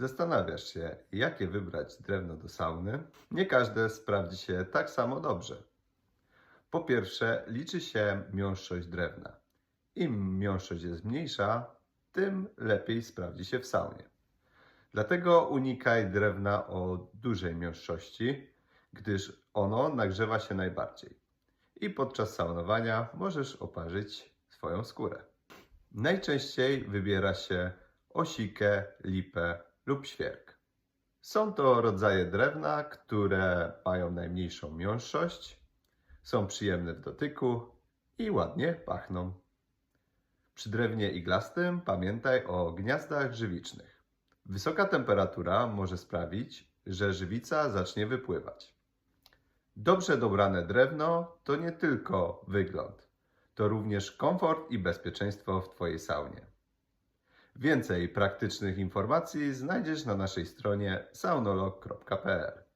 Zastanawiasz się, jakie wybrać drewno do sauny? Nie każde sprawdzi się tak samo dobrze. Po pierwsze, liczy się miąższość drewna. Im miąższość jest mniejsza, tym lepiej sprawdzi się w saunie. Dlatego unikaj drewna o dużej miąższości, gdyż ono nagrzewa się najbardziej. I podczas saunowania możesz oparzyć swoją skórę. Najczęściej wybiera się osikę, lipę lub świerk. Są to rodzaje drewna, które mają najmniejszą miąższość, są przyjemne w dotyku i ładnie pachną. Przy drewnie iglastym pamiętaj o gniazdach żywicznych. Wysoka temperatura może sprawić, że żywica zacznie wypływać. Dobrze dobrane drewno to nie tylko wygląd, to również komfort i bezpieczeństwo w Twojej saunie. Więcej praktycznych informacji znajdziesz na naszej stronie saunolog.pl.